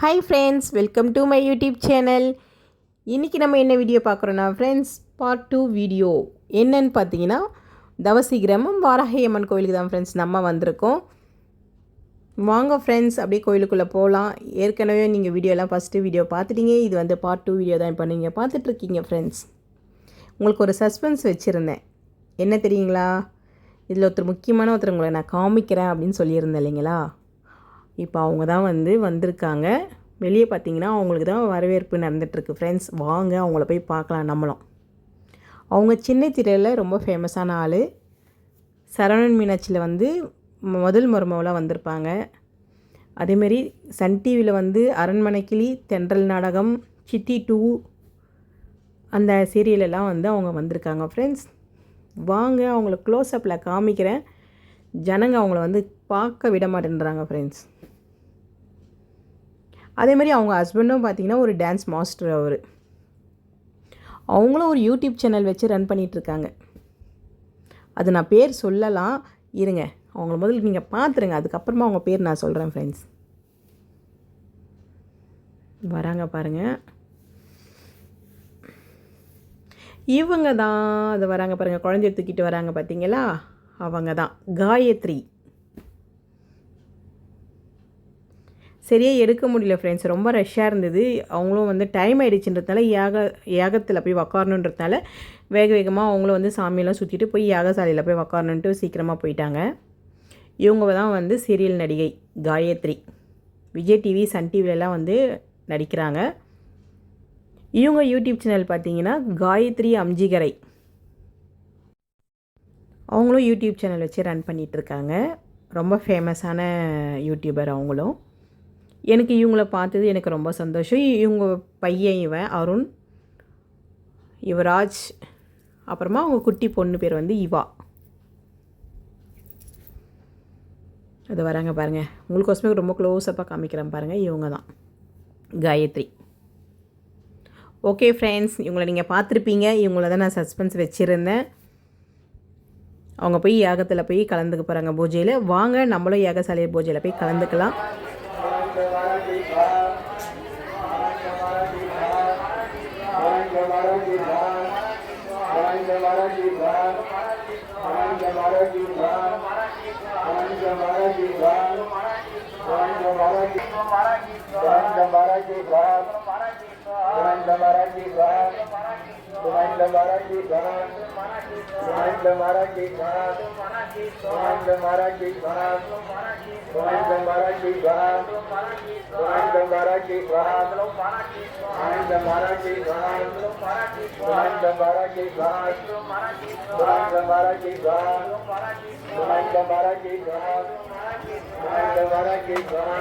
Hi friends welcome to my YouTube channel இன்றைக்கி நம்ம என்ன வீடியோ பார்க்குறோன்னா ஃப்ரெண்ட்ஸ் பார்ட் டூ வீடியோ என்னன்னு பார்த்தீங்கன்னா தவசி கிராமம் வாராகியம்மன் கோயிலுக்கு தான் ஃப்ரெண்ட்ஸ் நம்ம வந்திருக்கோம். வாங்க ஃப்ரெண்ட்ஸ் அப்படியே கோயிலுக்குள்ளே போகலாம் ஏற்கனவே நீங்கள் வீடியோலாம் ஃபஸ்ட்டு வீடியோ பார்த்துட்டீங்க. இது வந்து பார்ட் டூ வீடியோ தான் இப்போ நீங்கள் பார்த்துட்ருக்கீங்க ஃப்ரெண்ட்ஸ் உங்களுக்கு ஒரு சஸ்பென்ஸ் வச்சுருந்தேன். என்ன தெரியுங்களா? இதில் ஒருத்தர் முக்கியமான ஒருத்தர் உங்களை நான் காமிக்கிறேன் அப்படின்னு சொல்லியிருந்தேன் இல்லைங்களா? இப்போ அவங்க தான் வந்து வந்திருக்காங்க. வெளியே பார்த்தீங்கன்னா அவங்களுக்கு தான் வரவேற்பு நடந்துகிட்ருக்கு ஃப்ரெண்ட்ஸ் வாங்க அவங்கள போய் பார்க்கலாம் நம்மளும். அவங்க சின்ன திரையில் ரொம்ப ஃபேமஸான ஆள். சரவணன் மீனாட்சியில் வந்து முதல் மருமவளாக வந்திருப்பாங்க. அதேமாரி சன் டிவியில் வந்து அரண்மனைக்கிளி தென்றல் நாடகம் சித்தி டூ அந்த சீரியலெல்லாம் வந்து அவங்க வந்திருக்காங்க. ஃப்ரெண்ட்ஸ் வாங்க அவங்கள க்ளோஸ்அப்பில் காமிக்கிறேன். ஜனங்க அவங்கள வந்து பார்க்க விட மாட்டேன்றாங்க ஃப்ரெண்ட்ஸ் அதே மாதிரி அவங்க ஹஸ்பண்டும் பார்த்தீங்கன்னா ஒரு டான்ஸ் மாஸ்டர் அவர். அவங்களும் ஒரு யூடியூப் சேனல் வச்சு ரன் பண்ணிகிட்ருக்காங்க அது நான் பேர் சொல்லலாம். இருங்க அவங்கள முதல்ல நீங்கள் பார்த்துருங்க அதுக்கப்புறமா அவங்க பேர் நான் சொல்கிறேன் ஃப்ரெண்ட்ஸ் வராங்க பாருங்கள் இவங்க தான் அது வராங்க பாருங்கள் குழந்தைய தூக்கிட்டு வராங்க பார்த்தீங்களா அவங்க தான் காயத்ரி. சரியாக எடுக்க முடியல ஃப்ரெண்ட்ஸ் ரொம்ப ரஷ்ஷாக இருந்தது. அவங்களும் வந்து டைம் ஆகிடுச்சுன்றதுனால யாக யாகத்தில் போய் உக்காரணுன்றதுனால வேக வேகமாக அவங்களும் வந்து சாமியெல்லாம் சுற்றிட்டு போய் யாகசாலையில் போய் உக்காரணுன்ட்டு சீக்கிரமாக போயிட்டாங்க. இவங்க தான் வந்து சீரியல் நடிகை காயத்ரி. விஜய் டிவி சன் டிவிலலாம் வந்து நடிக்கிறாங்க. இவங்க யூடியூப் சேனல் பார்த்தீங்கன்னா காயத்ரி அம்ஜிகரை. அவங்களும் யூடியூப் சேனல் வச்சு ரன் பண்ணிகிட்ருக்காங்க ரொம்ப ஃபேமஸான யூடியூபர் அவங்களும். எனக்கு இவங்கள பார்த்தது எனக்கு ரொம்ப சந்தோஷம். இவங்க பையன் இவன் அருண் யுவராஜ் அப்புறமா அவங்க குட்டி பொண்ணு பேர் வந்து இவா. அது வராங்க பாருங்கள் உங்களுக்கோசமே ரொம்ப க்ளோஸப்பாக காமிக்கிறேன் பாருங்கள் இவங்க தான். காயத்ரி. ஓகே ஃப்ரெண்ட்ஸ் இவங்களை நீங்கள் பார்த்துருப்பீங்க. இவங்கள தான் நான் சஸ்பென்ஸ் வச்சுருந்தேன். அவங்க போய் யாகத்தில் போய் கலந்துக்க போகிறாங்க பூஜையில். வாங்க நம்மளும் யாகசாலை பூஜையில் போய் கலந்துக்கலாம். மரகின்றார் ஆழ்ந்த மரகின்றார் ஆழ்ந்த மரகின்றார் ஆழ்ந்த மரகி ஆழ்ந்த மரகின்றார் ஆழ்ந்த மரகின்றார் सुनाइंद मारा की घना सुनाइंद मारा की घना सुनाइंद मारा की घना सुनाइंद मारा की घना सुनाइंद मारा की घना सुनाइंद मारा की घना सुनाइंद मारा की घना सुनाइंद मारा की घना सुनाइंद मारा की घना सुनाइंद मारा की घना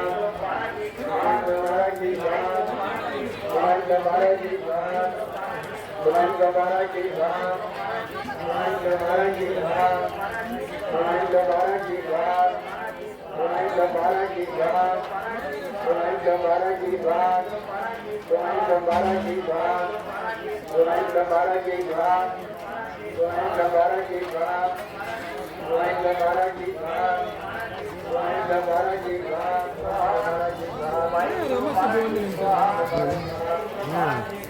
सुनाइंद मारा की घना सुनाइंद मारा की घना भगवान गबारा की धारा भगवान गबारा की धारा भगवान गबारा की धारा भगवान गबारा की धारा भगवान गबारा की धारा भगवान गबारा की धारा भगवान गबारा की धारा भगवान गबारा की धारा भगवान गबारा की धारा भगवान गबारा की धारा भगवान गबारा की धारा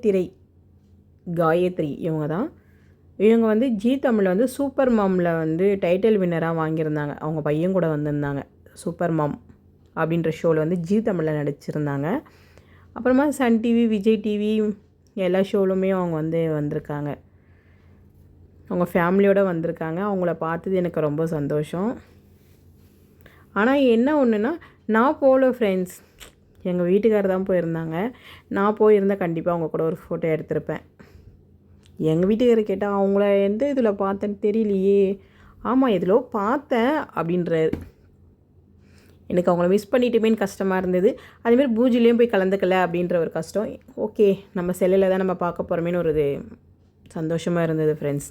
திரை காயத்ரி இவங்க தான் இவங்க வந்து ஜி தமிழில் வந்து சூப்பர் மாமில் வந்து டைட்டில் வின்னராக வாங்கியிருந்தாங்க. அவங்க பையன் கூட வந்திருந்தாங்க. சூப்பர் மாம் அப்படின்ற ஷோவில் வந்து ஜி தமிழில் நடிச்சிருந்தாங்க. அப்புறமா சன் டிவி விஜய் டிவி எல்லா ஷோலுமே அவங்க வந்து வந்திருக்காங்க. அவங்க ஃபேமிலியோடு வந்திருக்காங்க. அவங்கள பார்த்தது எனக்கு ரொம்ப சந்தோஷம். ஆனால் என்ன ஒன்றுனா நான் போகல ஃப்ரெண்ட்ஸ் எங்கள் வீட்டுக்காரர் தான் போயிருந்தாங்க. நான் போயிருந்தால் கண்டிப்பாக அவங்க கூட ஒரு ஃபோட்டோ எடுத்திருப்பேன். எங்கள் வீட்டுக்காரர் கேட்டால் அவங்கள எந்த இதில் பார்த்தேன்னு தெரியலையே. ஆமாம் எதிலோ பார்த்தேன் அப்படின்றாரு. எனக்கு அவங்கள மிஸ் பண்ணிட்டுமேன்னு கஷ்டமாக இருந்தது. அதுமாரி பூஜிலையும் போய் கலந்துக்கல அப்படின்ற ஒரு கஷ்டம். ஓகே நம்ம செல்லில் தான் நம்ம பார்க்க போகிறோமேனு ஒரு இது சந்தோஷமாக இருந்தது ஃப்ரெண்ட்ஸ்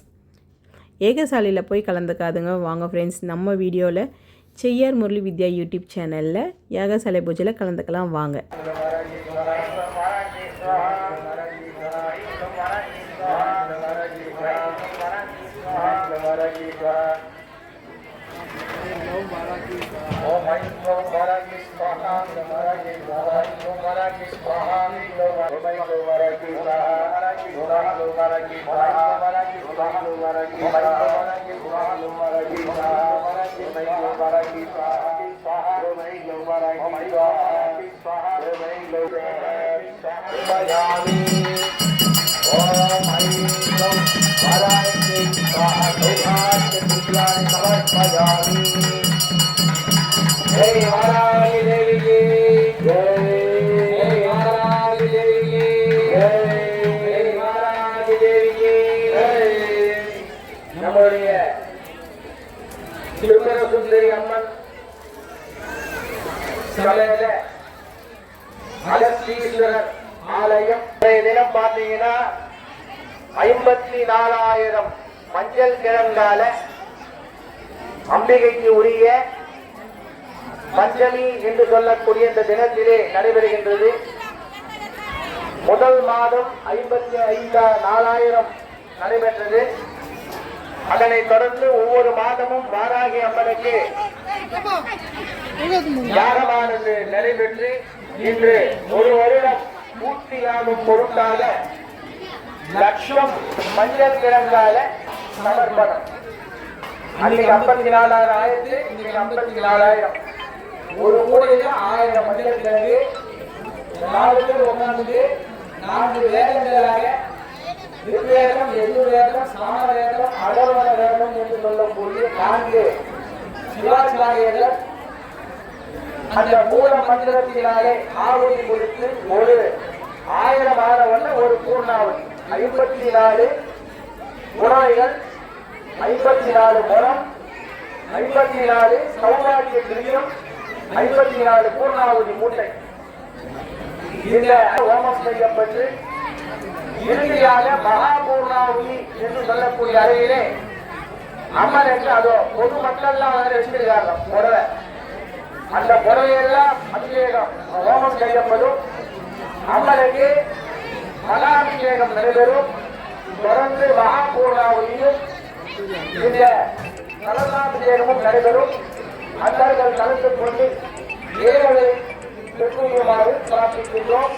ஏகசாலையில் போய் கலந்துக்காதுங்க. வாங்க ஃப்ரெண்ட்ஸ் நம்ம வீடியோவில் செய்யார் முரளி வித்யா யூடியூப் சேனலில் யாக யாகசாலை பூஜையில் கலந்துக்கலாம் வாங்க Thank you. Hey, Harani. நம்மளுடைய திருமண சுந்தரி அம்மன் சபையில அகஸ்தீஸ்வரர் ஆலயம். தினம் பார்த்தீங்கன்னா ஐம்பத்தி நாலாயிரம் மஞ்சள் கிழங்கால அம்பிகைக்கு உரிய மஞ்சளி என்று சொல்லக்கூடிய இந்த தினத்திலே நடைபெறுகின்றது. முதல் மாதம் ஐம்பத்தி ஐந்து நாலாயிரம் நடைபெற்றது. அதனைத் தொடர்ந்து ஒவ்வொரு மாதமும் வாராகி அம்மனுக்கு யாரமானது நடைபெற்று இன்று ஒரு வருடம் பூர்த்தியாகும் பொருட்டாக லட்சம் மஞ்சள் கிழங்கால சமர்ப்பணம். அன்னைக்கு ஐம்பத்தி நாலாயிரம் ஆயிரத்து இன்னைக்கு ஐம்பத்தி நாலாயிரம் ஒரு மூலையில ஆயிரம் மஞ்சள் கிழங்கு நாலு பேர் உட்கார்ந்து நான்கு வேதங்களாக ரிக்வேதம் எதிர்வேதம் சாமவேதம் அகர்வன வேதம் என்று சொல்லக்கூடிய நான்கு சிவாச்சாரியர்கள் அந்த மூல மந்திரத்தினாலே ஆவணி கொடுத்து ஒரு ஆயிரம் ஆறவல்ல ஒரு பூர்ணாவதி ஐம்பத்தி நாலு குணாய்கள் ஐம்பத்தி நாலு முறம் ஐம்பத்தி நாலு சௌராஜ்ய கிரியம் ஐம்பத்தி நாலு பூர்ணாவதி மூட்டை. இந்த ஹோமம் செய்யப்பட்டு இறுதியாக மகாபூர்ணாவதி என்று சொல்லக்கூடிய அறையிலே அம்மன் என்று அதோ பொது மக்கள்லாம் வந்து வச்சிருக்காங்க. புடவை. அந்த புடவையெல்லாம் அபிஷேகம் ஹோமம் செய்யப்படும். அம்மனுக்கு மகாபிஷேகம் நடைபெறும். தொடர்ந்து மகாபூர்ணாவதியும் இந்த கலந்தாபிஷேகமும் நடைபெறும். அன்பர்கள் கலந்து கொண்டு ஏழை பெற்றுமாறு பிரார்த்திக்கின்றோம்.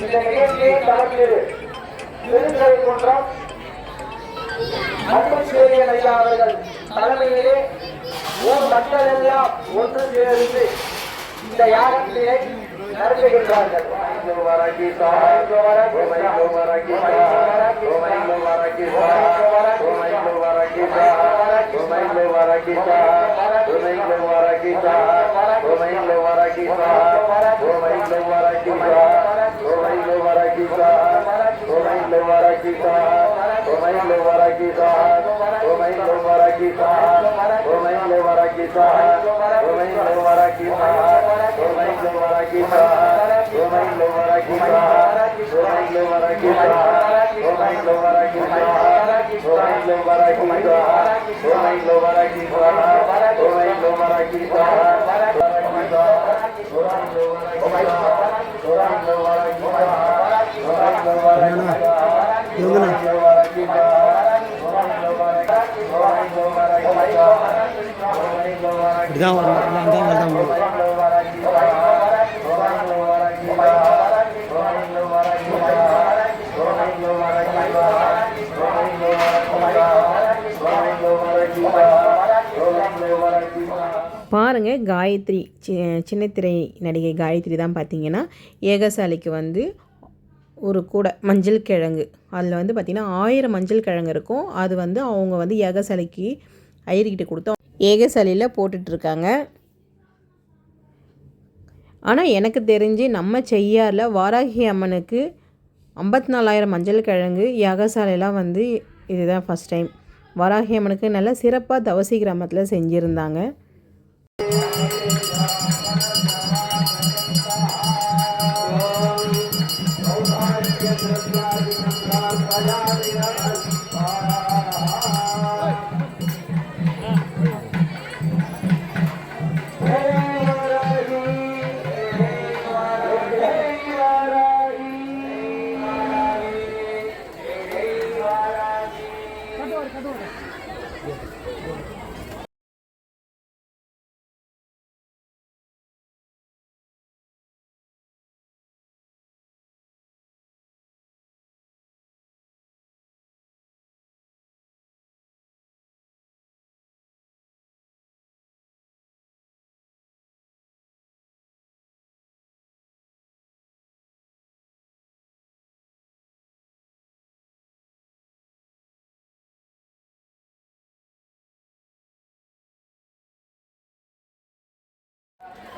இந்த நிகழ்ச்சியை தலைமையில் திருக்கரை குன்றம் அன்புச்சேரியன் ஐயா அவர்கள் தலைமையிலே ஓர் மக்கள் எல்லாம் ஒன்று சேர்ந்து இந்த யாகத்திலே நடத்துகின்றார்கள் ओम लोमारा की साहब ओम लोमारा की साहब ओम लोमारा की साहब ओम लोमारा की साहब ओम लोमारा की साहब ओम लोमारा की साहब ओम लोमारा की साहब ओम लोमारा की साहब ओम लोमारा की साहब ओम लोमारा की साहब ओम लोमारा की साहब ओम लोमारा की साहब ओम लोमारा की साहब ओम लोमारा की साहब இப்படிதான் வரணும் தான் பாருங்க காயத்ரி சி சின்னத்திரை நடிகை காயத்ரி தான் பார்த்தீங்கன்னா ஏகசாலைக்கு வந்து ஒரு கூடை மஞ்சள் கிழங்கு. அதில் வந்து பார்த்திங்கன்னா ஆயிரம் மஞ்சள் கிழங்கு இருக்கும். அது வந்து அவங்க வந்து ஏகசாலைக்கு ஐயர்கிட்ட கொடுத்தோம் ஏகசாலையில் போட்டுட்ருக்காங்க ஆனால் எனக்கு தெரிஞ்சு நம்ம செய்யாரில் வாராகி அம்மனுக்கு ஐம்பத்தி நாலாயிரம் மஞ்சள் கிழங்கு யாகசாலையெல்லாம் வந்து இதுதான் ஃபஸ்ட் டைம் வாராகி அம்மனுக்கு நல்ல சிறப்பாக தவசி கிராமத்தில் செஞ்சுருந்தாங்க.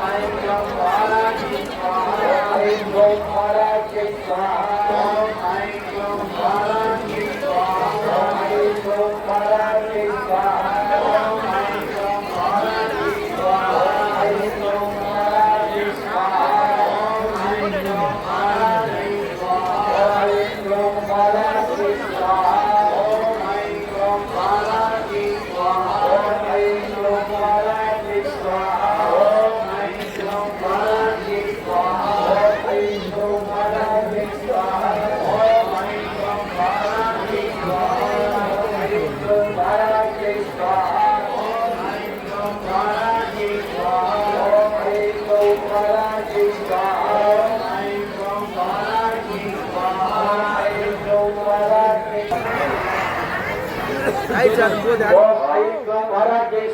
i'm Oh, my God.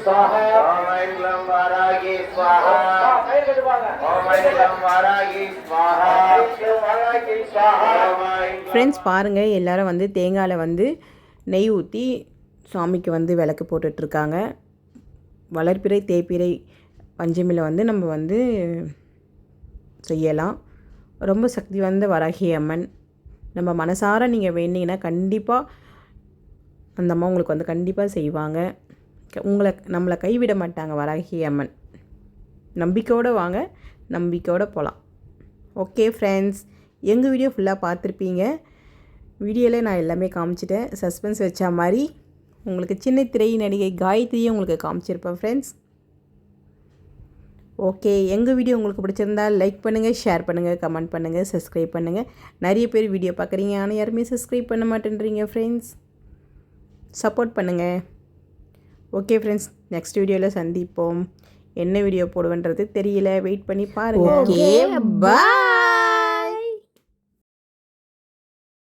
ஸ்வாஹா ஓம் ஸ்வாஹா ஓம் ஸ்வாஹா ஸ்வாஹா ஃப்ரெண்ட்ஸ் பாருங்கள் எல்லாரும் வந்து தேங்காயில் வந்து நெய் ஊற்றி சாமிக்கு வந்து விளக்கு போட்டுட்ருக்காங்க. வளர்ப்பிறை தேய்ப்பிறை பஞ்சமியில் வந்து நம்ம வந்து செய்யலாம். ரொம்ப சக்தி வாய்ந்த வராகி அம்மன். நம்ம மனசார நீங்கள் வேண்டிங்கன்னா கண்டிப்பாக அந்த அம்மா உங்களுக்கு வந்து கண்டிப்பாக செய்வாங்க. உங்களை நம்மளை கைவிட மாட்டாங்க வராகி அம்மன். நம்பிக்கையோடு வாங்க நம்பிக்கையோடு போகலாம் ஓகே ஃப்ரெண்ட்ஸ் எங்கள் வீடியோ ஃபுல்லாக பார்த்துருப்பீங்க. வீடியோவில் நான் எல்லாமே காமிச்சிட்டேன். சஸ்பென்ஸ் வச்ச மாதிரி உங்களுக்கு சின்ன திரை நடிகை காயத்ரியை உங்களுக்கு காமிச்சிருப்பேன் ஃப்ரெண்ட்ஸ் ஓகே எங்கள் வீடியோ உங்களுக்கு பிடிச்சிருந்தா லைக் பண்ணுங்கள் ஷேர் பண்ணுங்கள் கமெண்ட் பண்ணுங்கள் சப்ஸ்கிரைப் பண்ணுங்கள் நிறைய பேர் வீடியோ பார்க்குறீங்க. ஆனால் யாருமே சப்ஸ்கிரைப் பண்ண மாட்டேன்றீங்க ஃப்ரெண்ட்ஸ் சப்போர்ட் பண்ணுங்கள் ஓகே ஃப்ரெண்ட்ஸ் நெக்ஸ்ட் வீடியோவில் சந்திப்போம். என்ன வீடியோ போடுவேன்றது தெரியல. வெயிட் பண்ணி பாருங்கள் ஓகே பாய்